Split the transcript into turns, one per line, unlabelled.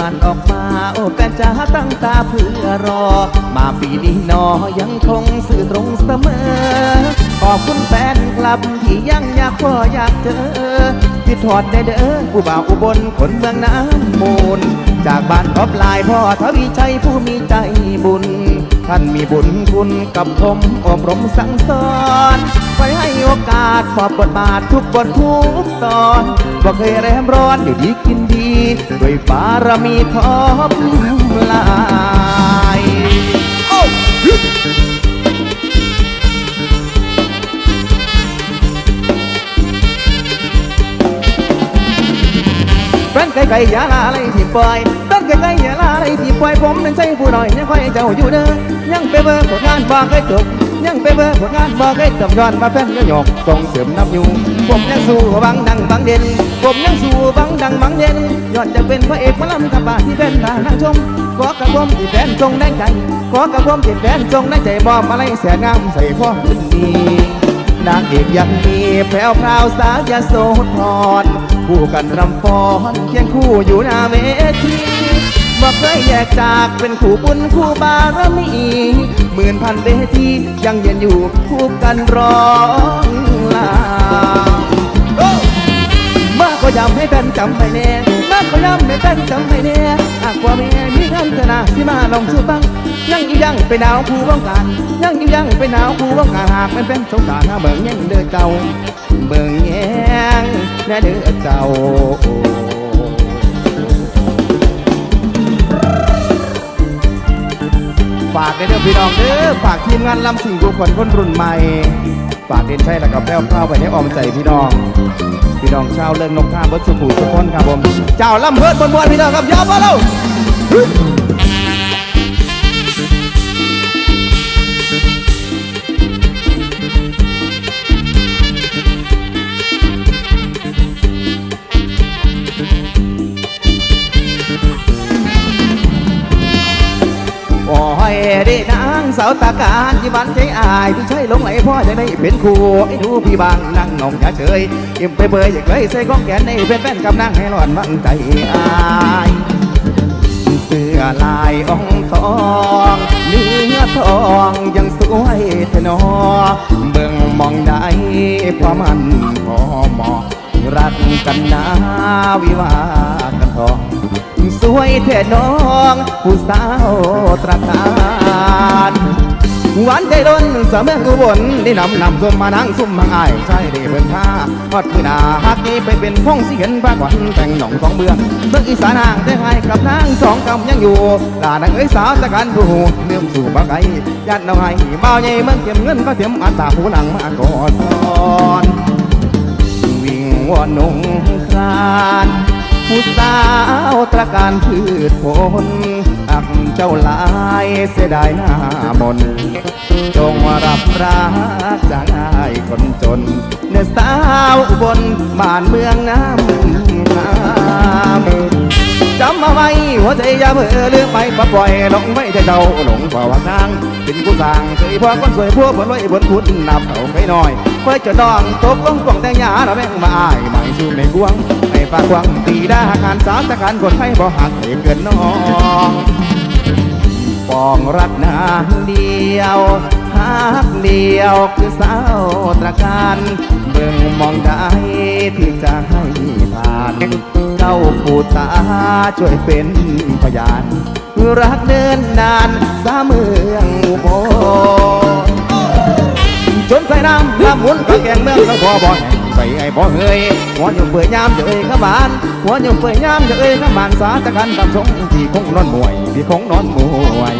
มันออกมาโอ้แฟนจ้าตั้งตาเพื่อรอ มาปีนี้นอยังคงสื่อตรงเสมอ ขอบคุณแฟนคลับที่ยังอยากพออยากเจอที่ถอดได้เด้อผู้บ่าวอุบลคนเมืองน้ำมูล จากบ้านขอบลายพ่อทวีชัยผู้มีใจบุญ ท่านมีบุญคุณกับผมอบรมสั่งสอนไว้ให้โอกาสมอบบทบาททุกบททุกตอนบ่เคยแรมร้อนอยู่ดีกินดี ด้วยบารมีทอบลายโอ้แฟนไก่ไก่ยาลาอะไรที่ปล่อย แฟนไก่ไก่ยาลาไรที่ปล่อยผมนั้นใช่ผู้หน้อยยังคอยเจ้าอยู่เด้อยังไปเบอร์ผลงานบ่เคยจบยังไปเบอร์ผลงานบ่เคยจบย้อนมาแฟนก็หยอกส่งเสริมนับอยู่ ผมยังสู้บังดังบังเด่นผมยังสู้บังดังบังเด่นย้อนจะเป็นพระเอกมาลำกับบาที่เป็นทางนั่งชมขอกระผมที่แฟนจงได้ใจขอกระผมที่แฟนจงได้ใจมอบอะไรแสนงามใส่พ่อขึ้นดีนางเอกยังมีแพรวพราวสายาโสธรคู่กันรำฟ้อนเคียงคู่อยู่หน้าเวที บอกเคยแยกจากเป็นคู่บุญคู่บารมีหมื่นพันเวทียังเยืนอยู่คู่กันร้องลาโอ้มาก็ย้ำให้แฟนจำให้แน่มากก็ย้ำให้แฟนจำให้แน่หากว่าแม่มีเงินเถอะนะที่มาลองสู้บ้างยังอียังไปหนาวผู้ว่างการยังอียังไปหนาวผู้ว่างการหากเป็นแฟนสงสารหาเบิ่งแย่งเด้อเจ้าเบิ่งแย่งแน่เด้อเจ้า ในเรื่องพี่น้องเด้อฝากทีมงานลำสิ่งทุกคนคนรุ่นใหม่ ฝากเด่นชัยแล้วกับแป้วข้าวไปให้ออมใจพี่น้อง พี่น้องชาวเลิงนกท่าบดสุขุทุกคนครับผม เจ้าลำเพิดบนบวนพี่น้องครับยอมมาแล้ว เด้นางสาวตาการที่บ้านใจอายที่ใช่หลงไหลพ่อจะได้เป็นครูไอ้ดูพี่บางนั่งนองอย่าเฉยยิ้มไปเบยอยากเลยใส่ก้องแขนในเป็นแฟนกับนางให้หลอนวังใจอายเสื้อลายองทองเนื้อทองยังสวยทนอเบิ่งมองได้พราะมันพอเหมาะรักกันนาวิวา วยเทน้องผู้สาวตระการวานใจล้นสะเมืองอุบลได้นำนำส้มมานั่งซุ่มมาอใช่ได้เบิ่งท่าฮอดคือหนาฮักนี้ไปเป็นพ้องสิเห็นบ้าขวัญแต่งหนองสองเมืองเมืองอีสานางได้ให้กับนางสองกำยังอยู่ลานางเอ้ยสาวตะการผู้เนื่อมสู่บ้าไก่ยัดเอาให้เบาใหญ่เมืองเก็บเงินก็เตรียมอัตราผู้หนังมาก่อนวิ่งวอนนงคราน ผู้สาวตระการพืชผลอักเจ้าลายเสียดายหน้ามน จงรับรักจากอายคนจนเนื้อสาวอุบนบ้านเมืองน้ำงามำเอาไว้หัวใจอย่าเบื่อเลือกไปปะปล่อยหลงไม่ได้เดาหลงเพราะว่าทางเป็นกูสั่งเคยพอคนสวยพวกบนไว้บนพุทธนับเอาไปหน่อยคอยจะดองตกลงกล่องแต่งยาเราแม่งมาอายไม่สู้ไม่กวงไม่ปากกวงตีได้หาการสามตะการคนไทยบ่หักเกินน้องปองรักนางเดียวฮักเดียวคือสาวตระการ เบิ่งมองได้ที่จะให้ผ่านเจ้าผู้ตาช่วยเป็นพยาน รักเดินนานสาเมืองอุบลจนใส่น้ำน้ำหมุนกระแกงเมืองก็พอบ่แห่งไปไอ้บ่เฮยหัวอยู่เปื่อยยามจะเอ้ยขบานหัวอยู่เปื่อยยามจะเอ้ยขบานสาตะกันตำสงที่คงนอนมวยที่คงนอนมวย